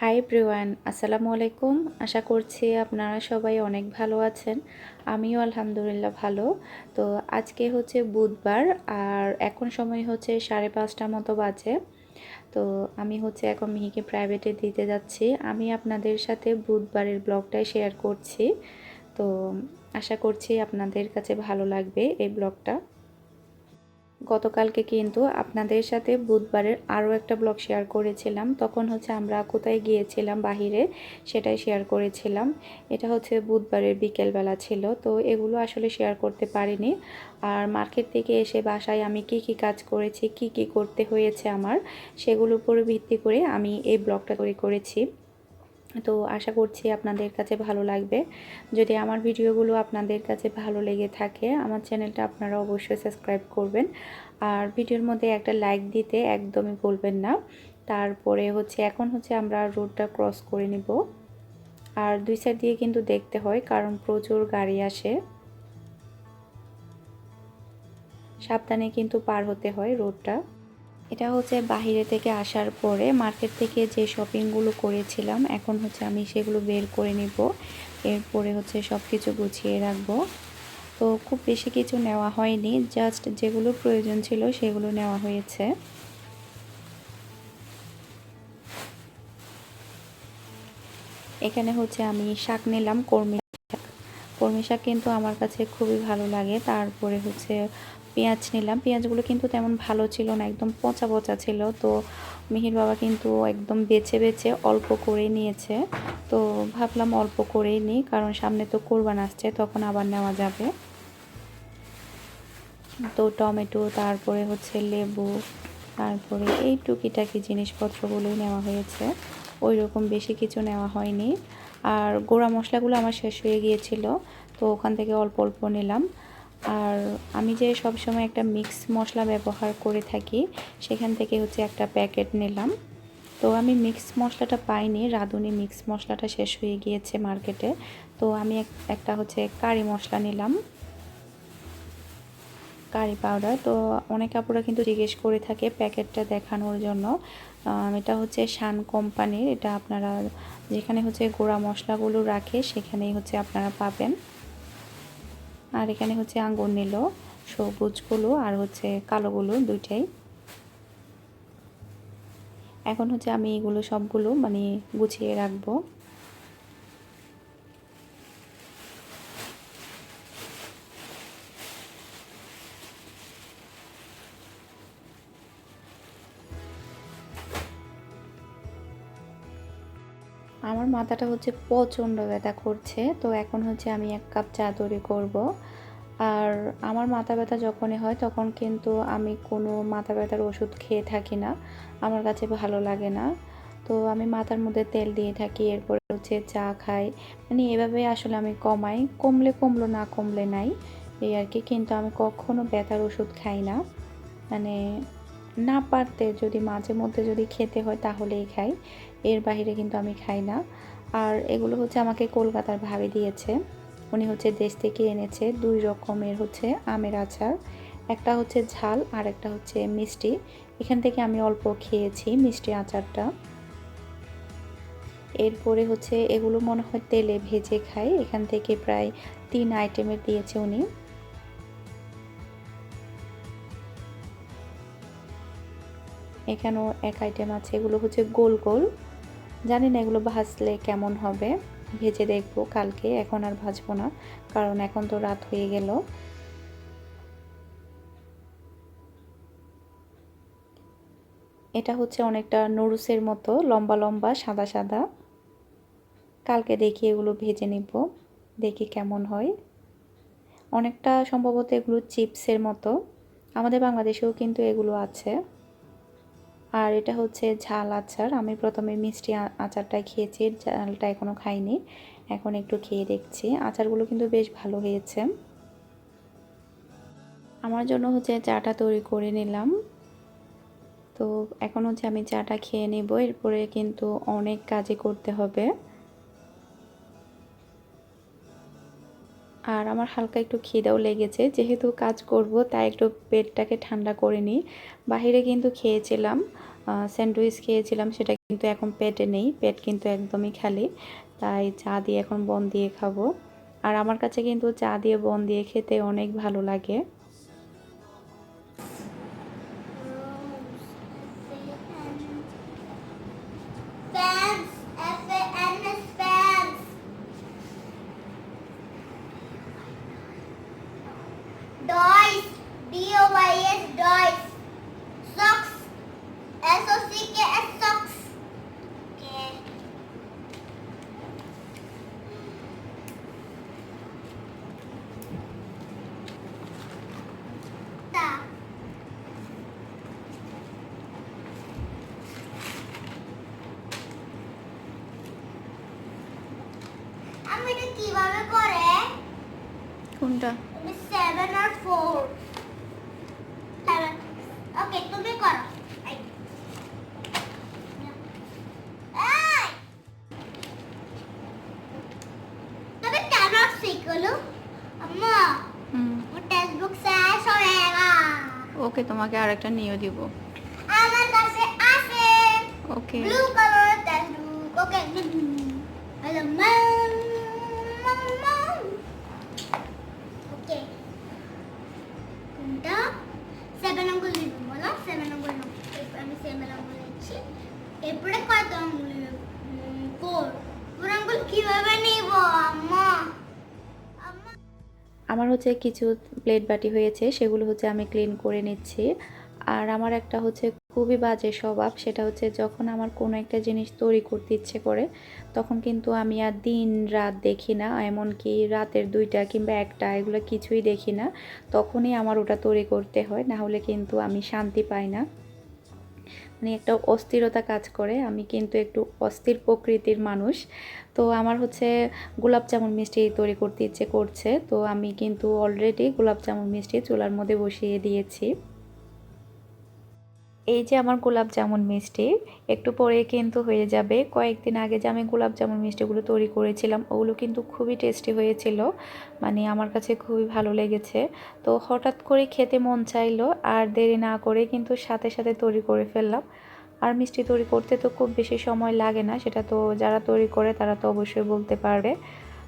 High প্রিওয়ান আসসালামু আলাইকুম। আশা করছি আপনারা সবাই অনেক ভালো আছেন। আমিও আলহামদুলিল্লাহ ভালো। তো আজকে হচ্ছে বুধবার আর এখন সময় হচ্ছে সাড়ে পাঁচটা মতো বাজে। তো আমি হচ্ছে এখন মিহিকে প্রাইভেটে দিতে যাচ্ছি। আমি আপনাদের সাথে বুধবারের ব্লগটাই শেয়ার করছি। তো আশা করছি আপনাদের কাছে ভালো লাগবে এই ব্লগটা গতকালকে কিন্তু আপনাদের সাথে বুধবারের আরও একটা ব্লগ শেয়ার করেছিলাম। তখন হচ্ছে আমরা কোথায় গিয়েছিলাম, বাহিরে, সেটাই শেয়ার করেছিলাম। এটা হচ্ছে বুধবারের বিকেলবেলা ছিল, তো এগুলো আসলে শেয়ার করতে পারিনি। আর মার্কেট থেকে এসে বাসায় আমি কি কি কাজ করেছি, কি কি করতে হয়েছে আমার, সেগুলোর উপর ভিত্তি করে আমি এই ব্লগটা তৈরি করেছি। তো আশা করছি আপনাদের কাছে ভালো লাগবে। যদি আমার ভিডিওগুলো আপনাদের কাছে ভালো লেগে থাকে, আমার চ্যানেলটা আপনারা অবশ্যই সাবস্ক্রাইব করবেন। আর ভিডিওর মধ্যে একটা লাইক দিতে একদমই ভুলবেন না। তারপরে হচ্ছে, এখন হচ্ছে আমরা রোডটা ক্রস করে নিব। আর দুই সাইড দিয়ে কিন্তু দেখতে হয়, কারণ প্রচুর গাড়ি আসে। সাবধানে কিন্তু পার হতে হয় রোডটা। এটা হচ্ছে বাহিরে থেকে আসার পরে মার্কেট থেকে যে শপিংগুলো করেছিলাম, এখন হচ্ছে আমি সেগুলো বের করে নিব। এরপরে হচ্ছে সব কিছু গুছিয়ে রাখব। তো খুব বেশি কিছু নেওয়া হয়নি, জাস্ট যেগুলো প্রয়োজন ছিল সেগুলো নেওয়া হয়েছে। এখানে হচ্ছে আমি শাক নিলাম কর্মী শাক। কর্মী শাক কিন্তু আমার কাছে খুবই ভালো লাগে। তারপরে হচ্ছে পেঁয়াজ নিলাম। পেঁয়াজগুলো কিন্তু তেমন ভালো ছিল না, একদম পচা পচা ছিল। তো মিহির বাবা কিন্তু একদম বেছে বেছে অল্প করে নিয়েছে। তো ভাবলাম অল্প করেই নিই, কারণ সামনে তো কোরবান আসছে, তখন আবার নেওয়া যাবে। তো টমেটো, তারপরে হচ্ছে লেবু, তারপরে এই টুকিটাকি জিনিসপত্রগুলোই নেওয়া হয়েছে। ওই রকম বেশি কিছু নেওয়া হয়নি। আর গোড়া মশলাগুলো আমার শেষ হয়ে গিয়েছিল, তো ওখান থেকে অল্প অল্প নিলাম। আর আমি যে সবসময় একটা মিক্স মশলা ব্যবহার করে থাকি, সেখান থেকে হচ্ছে একটা প্যাকেট নিলাম। তো আমি মিক্স মশলাটা পাইনি, রাঁধুনি মিক্স মশলাটা শেষ হয়ে গিয়েছে মার্কেটে তো আমি একটা হচ্ছে কারি মশলা নিলাম। কারি পাউডার তো অনেক কাপড়া কিন্তু জিজ্ঞেস করে থাকে প্যাকেটটা দেখানোর জন্য। এটা হচ্ছে শান কোম্পানির এটা আপনারা যেখানে হচ্ছে গোড়া মশলাগুলো রাখে, সেখানেই হচ্ছে আপনারা পাবেন। আর এখানে হচ্ছে আঙ্গুর নিল সবুজগুলো আর হচ্ছে কালোগুলো দুইটাই। এখন হচ্ছে আমি এগুলো সবগুলো মানে গুছিয়ে রাখব। মাথাটা হচ্ছে প্রচণ্ড ব্যথা করছে। তো এখন হচ্ছে আমি এক কাপ চা তৈরি করব। আর আমার মাথা ব্যথা যখনই হয় তখন কিন্তু আমি কোনো মাথা ব্যথার ওষুধ খেয়ে থাকি না। আমার কাছে ভালো লাগে না। তো আমি মাথার মধ্যে তেল দিয়ে থাকি, এরপরে হচ্ছে চা খাই। মানে এভাবে আসলে আমি কমাই। কমলে কমলো, না কমলে নাই। এই আর কি। কিন্তু আমি কখনো ব্যথার ওষুধ খাই না। মানে না পারতে যদি মাঝে মধ্যে যদি খেতে হয় তাহলেই খাই। এর বাইরে কিন্তু আমি খাই না। আর এগুলো হচ্ছে আমাকে কলকাতার ভাবে দিয়েছে। উনি হচ্ছে দেশ থেকে এনেছে দুই রকমের হচ্ছে আমের আচার। একটা হচ্ছে ঝাল আর একটা হচ্ছে মিষ্টি। এখান থেকে আমি অল্প খেয়েছি মিষ্টি আচারটা। এরপরে হচ্ছে এগুলো মনে হয় তেলে ভেজে খাই এখান থেকে প্রায় তিন আইটেমের দিয়েছে উনি। এখানেও এক আইটেম আছে। এগুলো হচ্ছে গোল গোল। জানি না এগুলো ভাজলে কেমন হবে। ভেজে দেখব কালকে, এখন আর ভাজবো না, কারণ এখন তো রাত হয়ে গেল। এটা হচ্ছে অনেকটা নুডলসের মতো, লম্বা লম্বা, সাদা সাদা। কালকে দেখি এগুলো ভেজে নিব, দেখি কেমন হয়। অনেকটা সম্ভবত এগুলো চিপসের মতো। আমাদের বাংলাদেশেও কিন্তু এগুলো আছে। আর এটা হচ্ছে ঝাল আচার। আমি প্রথমে মিষ্টি আচারটাই খেয়েছি, ঝালটা এখনও খাইনি। এখন একটু খেয়ে দেখছি। আচারগুলো কিন্তু বেশ ভালো হয়েছে। আমার জন্য হচ্ছে চাটা তৈরি করে নিলাম। তো এখন হচ্ছে আমি চাটা খেয়ে নেব। এরপরে কিন্তু অনেক কাজে করতে হবে। আর আমার হালকা একটু খিদেও লেগেছে। যেহেতু কাজ করব, তাই একটু পেটটাকে ঠান্ডা করে নিই। বাহিরে কিন্তু খেয়েছিলাম স্যান্ডউইচ খেয়েছিলাম, সেটা কিন্তু এখন পেটে নেই, পেট কিন্তু একদমই খালি। তাই চা দিয়ে এখন বন দিয়ে খাব। আর আমার কাছে কিন্তু চা দিয়ে বন দিয়ে খেতে অনেক ভালো লাগে Fans, F-A-N-S, fans. Doys, D-O-Y-S, doys. Socks, S-O-C-K-S, socks. Okay. Ta. আমি এটা কীভাবে করে কোনটা তুমি সেভেন আর ফোর ওকে তুমি করো এই। এই! তবে কেন ওকে তোমাকে আরেকটা নিয়ে দিব। আমার কাছে আছে ওকে। ব্লু কালারের text okay. Hello ma'am okay. কোনটা? সেভেন নম্বর লিখব বলো। সেভেন নম্বর আমি সেভেন নম্বর লিখছি এরপরে কত আঙ্গুল ফোর ফোর আঙ্গুল কীভাবে নিই আমার হচ্ছে কিছু প্লেট বাটি হয়েছে, সেগুলো হচ্ছে আমি ক্লিন করে নিচ্ছি। আর আমার একটা হচ্ছে খুবই বাজে স্বভাব, সেটা হচ্ছে যখন আমার কোনো একটা জিনিস তৈরি করতে ইচ্ছে করে, তখন কিন্তু আমি আর দিন রাত দেখি না, এমনকি রাতের দুইটা কিংবা একটা এগুলো কিছুই দেখি না, তখনই আমার ওটা তৈরি করতে হয়, না হলে কিন্তু আমি শান্তি পাই না। মানে একটা অস্থিরতা কাজ করে। আমি কিন্তু একটু অস্থির প্রকৃতির মানুষ। তো আমার হচ্ছে গোলাপ জামুন মিষ্টি তৈরি করতে ইচ্ছে করছে। তো আমি কিন্তু অলরেডি গোলাপ জামুন মিষ্টি চুলার মধ্যে বসিয়ে দিয়েছি। এই যে আমার গোলাপ জামুন মিষ্টি, একটু পরে কিন্তু হয়ে যাবে। কয়েকদিন আগে যে আমি গোলাপ জামুন মিষ্টিগুলো তৈরি করেছিলাম, ওগুলো কিন্তু খুবই টেস্টি হয়েছিল। মানে আমার কাছে খুবই ভালো লেগেছে। তো হঠাৎ করে খেতে মন চাইলো, আর দেরি না করে কিন্তু সাথে সাথে তৈরি করে ফেললাম। আর মিষ্টি তৈরি করতে তো খুব বেশি সময় লাগে না, সেটা তো যারা তৈরি করে তারা তো অবশ্যই বলতে পারবে।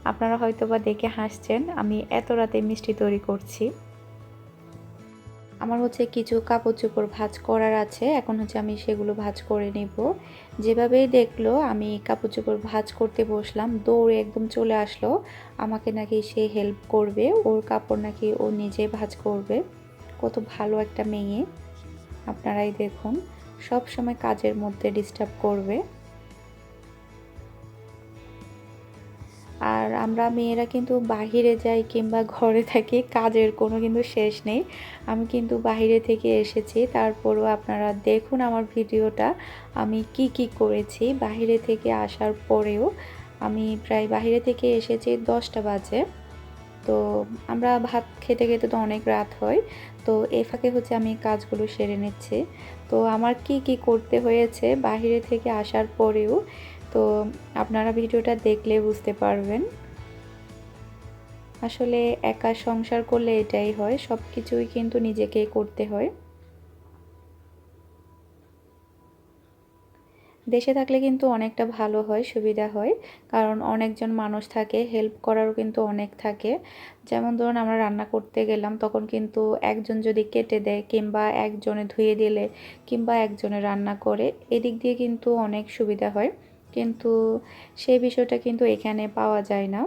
আপনারা হয়তো বা দেখে হাসছেন, আমি এত রাতে মিষ্টি তৈরি করছি। আমার হচ্ছে কিছু কাপড় চোপড় ভাজ করার আছে। এখন হচ্ছে আমি সেগুলো ভাজ করে নেব। যেভাবেই দেখল, আমি কাপড় চোপড় ভাজ করতে বসলাম, দৌড়ে একদম চলে আসলো। আমাকে নাকি সে হেল্প করবে, ওর কাপড় নাকি ও নিজে ভাজ করবে। কত ভালো একটা মেয়ে। আপনারাই দেখুন সব সময় কাজের মধ্যে ডিস্টার্ব করবে। আমরা মেয়েরা কিন্তু বাহিরে যাই কিংবা ঘরে থাকি, কাজের কোনো কিন্তু শেষ নেই। আমি কিন্তু বাহিরে থেকে এসেছি, তারপরও আপনারা দেখুন আমার ভিডিওটা, আমি কি কি করেছি। বাহিরে থেকে আসার পরেও আমি প্রায় বাহিরে থেকে এসেছি দশটা বাজে। তো আমরা ভাত খেতে খেতে তো অনেক রাত হয়, তো এ ফাঁকে হচ্ছে আমি কাজগুলো সেরে নিচ্ছি। তো আমার কি কি করতে হয়েছে বাহিরে থেকে আসার পরেও, তো আপনারা ভিডিওটা দেখলে বুঝতে পারবেন। আসলে একা সংসার করলে এটাই হয় সব কিছুই কিন্তু নিজেকেই করতে হয়। দেশে থাকলে কিন্তু অনেকটা ভালো হয়, সুবিধা হয়, কারণ অনেকজন মানুষ থাকে হেল্প করারও কিন্তু অনেক থাকে। যেমন ধরুন আমরা রান্না করতে গেলাম, তখন কিন্তু একজন যদি কেটে দেয় কিংবা একজনে ধুয়ে দিলে কিংবা একজনে রান্না করে, এদিক দিয়ে কিন্তু অনেক সুবিধা হয়। কিন্তু সেই বিষয়টা কিন্তু এখানে পাওয়া যায় না।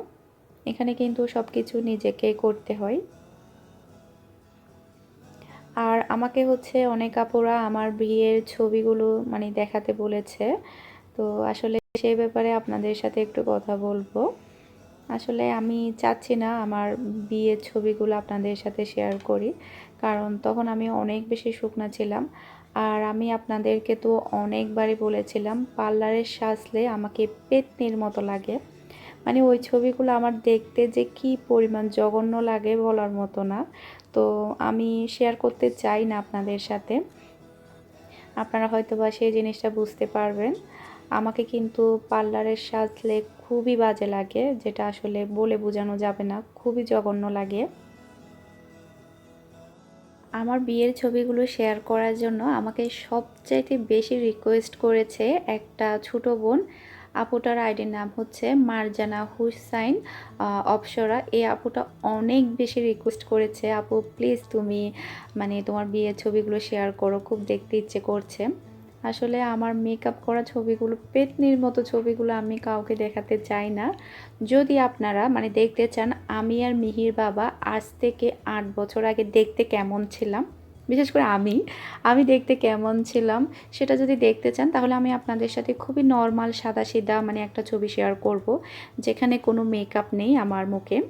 এখানে কিন্তু সব কিছু নিজেকে করতে হয়। আর আমাকে হচ্ছে অনেক আপুরা আমার বিয়ের ছবিগুলো মানে দেখাতে বলেছে। তো আসলে সেই ব্যাপারে আপনাদের সাথে একটু কথা বলব। আসলে আমি চাচ্ছি না আমার বিয়ের ছবিগুলো আপনাদের সাথে শেয়ার করি, কারণ তখন আমি অনেক বেশি শুকনা ছিলাম। আর আমি আপনাদেরকে তো অনেকবারই বলেছিলাম, পার্লারের সাজলে আমাকে পেতনির মতো লাগে। মানে ওই ছবিগুলো আমার দেখতে যে কি পরিমাণ জঘন্য লাগে বলার মতো না। তো আমি শেয়ার করতে চাই না আপনাদের সাথে। আপনারা হয়তো বা সেই জিনিসটা বুঝতে পারবেন। আমাকে কিন্তু পার্লারের সাজলে খুবই বাজে লাগে, যেটা আসলে বলে বোঝানো যাবে না, খুবই জঘন্য লাগে। আমার বিয়ের ছবিগুলো শেয়ার করার জন্য আমাকে সবচাইতে বেশি রিকোয়েস্ট করেছে একটা ছোট বোন। আপুটার আইডির নাম হচ্ছে মারজানা হুসাইন অপসরা। এই আপুটা অনেক বেশি রিকোয়েস্ট করেছে, আপু প্লিজ তুমি মানে তোমার বিয়ের ছবিগুলো শেয়ার করো, খুব দেখতে ইচ্ছে করছে। আসলে আমার মেকআপ করা ছবিগুলো, পেতনির মতো ছবিগুলো আমি কাউকে দেখাতে চাই না। যদি আপনারা মানে দেখতে চান, আমি আর মিহির বাবা আজ থেকে আট বছর আগে দেখতে কেমন ছিলাম বিশেষ করে আমি আমি দেখতে কেমন ছিলাম সেটা যদি দেখতে চান, তাহলে আমি আপনাদের সাথে খুবই নর্মাল সাদাসিধা মানে একটা ছবি শেয়ার করব, যেখানে কোনো মেকআপ নেই আমার মুখে।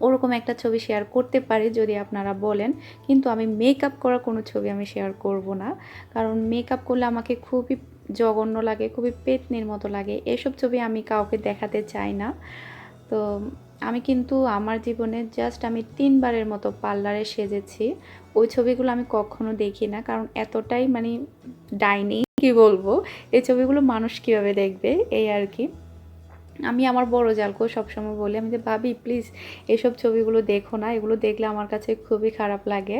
ওরকম একটা ছবি শেয়ার করতে পারি যদি আপনারা বলেন, কিন্তু আমি মেকআপ করা কোনো ছবি আমি শেয়ার করব না। কারণ মেকআপ করলে আমাকে খুবই জঘন্য লাগে, খুবই পেতনির মতো লাগে। এসব ছবি আমি কাউকে দেখাতে চাই না। তো আমি কিন্তু আমার জীবনে জাস্ট আমি তিনবারের মতো পার্লারে সেজেছি। ওই ছবিগুলো আমি কখনো দেখি না, কারণ এতটাই মানে ডাইনি, কি বলব? এই ছবিগুলো মানুষ কীভাবে দেখবে? এই আর কি। আমি আমার বড় জালকেও সবসময় বলি, আমি যে, ভাবি প্লিজ এসব ছবিগুলো দেখো না, এগুলো দেখলে আমার কাছে খুবই খারাপ লাগে।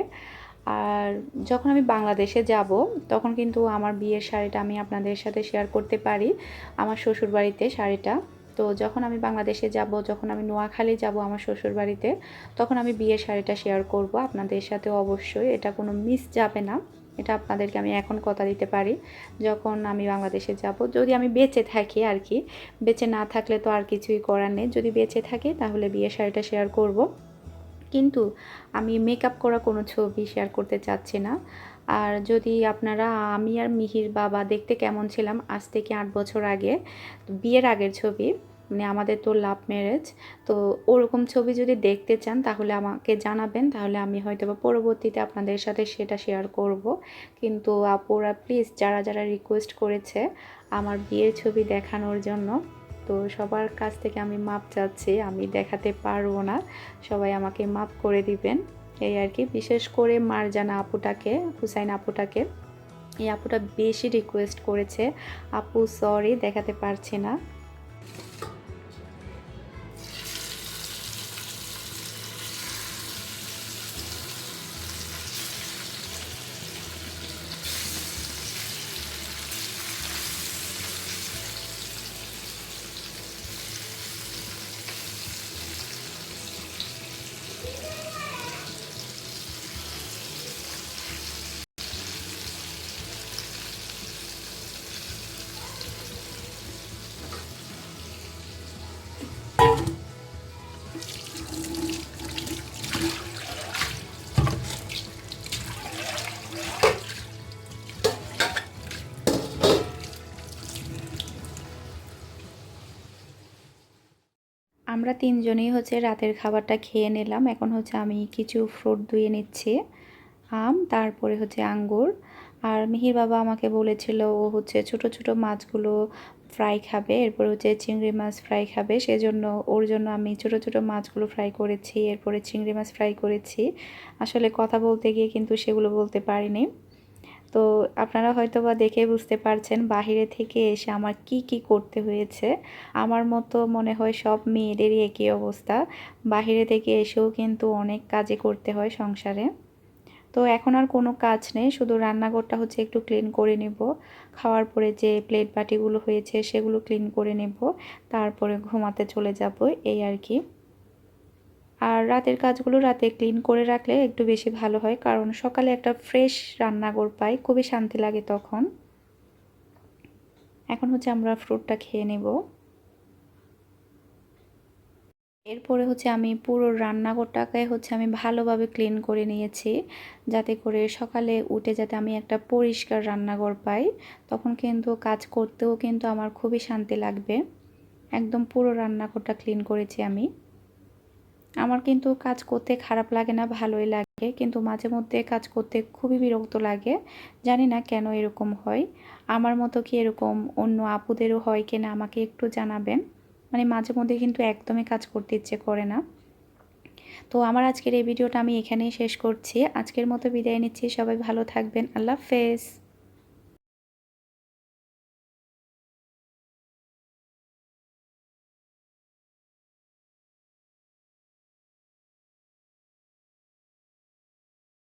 আর যখন আমি বাংলাদেশে যাব, তখন কিন্তু আমার বিয়ের শাড়িটা আমি আপনাদের সাথে শেয়ার করতে পারি, আমার শ্বশুর বাড়িতে শাড়িটা। তো যখন আমি বাংলাদেশে যাব, যখন আমি নোয়াখালী যাব আমার শ্বশুর বাড়িতে তখন আমি বিয়ের শাড়িটা শেয়ার করব। আপনাদের সাথে অবশ্যই এটা কোনো মিস যাবে না। এটা আপনাদেরকে আমি এখন কথা দিতে পারি। যখন আমি বাংলাদেশে যাব, যদি আমি বেঁচে থাকি আর কি, বেঁচে না থাকলে তো আর কিছুই করার নেই। যদি বেঁচে থাকি তাহলে বিয়ের শাড়িটা শেয়ার করব। কিন্তু আমি মেকআপ করা কোনো ছবি শেয়ার করতে চাচ্ছি না। আর যদি আপনারা, আমি আর মিহির বাবা দেখতে কেমন ছিলাম আজ থেকে আট বছর আগে বিয়ের আগের ছবি মানে আমাদের তো লাভ ম্যারেজ তো ওরকম ছবি যদি দেখতে চান তাহলে আমাকে জানাবেন, তাহলে আমি হয়তো বা পরবর্তীতে আপনাদের সাথে সেটা শেয়ার করব। কিন্তু আপুরা প্লিজ যারা যারা রিকোয়েস্ট করেছে আমার বিয়ের ছবি দেখানোর জন্য তো সবার কাছ থেকে আমি মাপ চাচ্ছি, আমি দেখাতে পারব না। সবাই আমাকে মাপ করে দিবেন। এই আর কি, বিশেষ করে মারজানা আপুটাকে, হুসাইন আপুটাকে। এই আপুটা বেশি রিকোয়েস্ট করেছে। আপু সরি দেখাতে পারছি না। আমরা তিনজনেই হচ্ছে রাতের খাবারটা খেয়ে নিলাম। এখন হচ্ছে আমি কিছু ফ্রুট ধুয়ে নিচ্ছি, আম, তারপরে হচ্ছে আঙ্গুর। আর মিহির বাবা আমাকে বলেছিল ও হচ্ছে ছোট ছোট মাছগুলো ফ্রাই খাবে, এরপর হচ্ছে চিংড়ি মাছ ফ্রাই খাবে। সেজন্য ওর জন্য আমি ছোট ছোট মাছগুলো ফ্রাই করেছি, এরপরে চিংড়ি মাছ ফ্রাই করেছি। আসলে কথা বলতে গিয়ে কিন্তু সেগুলো বলতে পারিনি। তো আপনারা হয়তো বা দেখে বুঝতে পারছেন বাহিরে থেকে এসে আমার কি কি করতে হয়েছে। আমার মতো মনে হয় সব মেয়েদেরই একই অবস্থা। বাহিরে থেকে এসেও কিন্তু অনেক কাজে করতে হয় সংসারে। তো এখন আর কোনো কাজ নেই, শুধু রান্নাঘরটা হচ্ছে একটু ক্লিন করে নেব। খাওয়ার পরে যে প্লেট বাটিগুলো হয়েছে সেগুলো ক্লিন করে নেব। তারপরে ঘুমাতে চলে যাব, এই আর কি। আর রাতের কাজগুলো রাতে ক্লিন করে রাখলে একটু বেশি ভালো হয়, কারণ সকালে একটা ফ্রেশ রান্নাঘর পাই, খুবই শান্তি লাগে তখন। এখন হচ্ছে আমরা ফ্রুটটা খেয়ে নেব। এরপরে হচ্ছে আমি পুরো রান্নাঘরটাকে হচ্ছে আমি ভালোভাবে ক্লিন করে নিয়েছি, যাতে করে সকালে উঠে যাতে আমি একটা পরিষ্কার রান্নাঘর পাই, তখন কিন্তু কাজ করতেও কিন্তু আমার খুবই শান্তি লাগবে। একদম পুরো রান্নাঘরটা ক্লিন করেছি আমি। আমার কিন্তু কাজ করতে খারাপ লাগে না, ভালোই লাগে। কিন্তু মাঝে মধ্যে কাজ করতে খুবই বিরক্ত লাগে। জানি না কেন এরকম হয়। আমার মতো কি এরকম অন্য আপুদেরও হয় কিনা আমাকে একটু জানাবেন। মানে মাঝে মধ্যে কিন্তু একদমই কাজ করতে ইচ্ছে করে না। তো আমার আজকের এই ভিডিওটা আমি এখানেই শেষ করছি। আজকের মতো বিদায় নিচ্ছি। সবাই ভালো থাকবেন। আল্লাহ হাফেজ।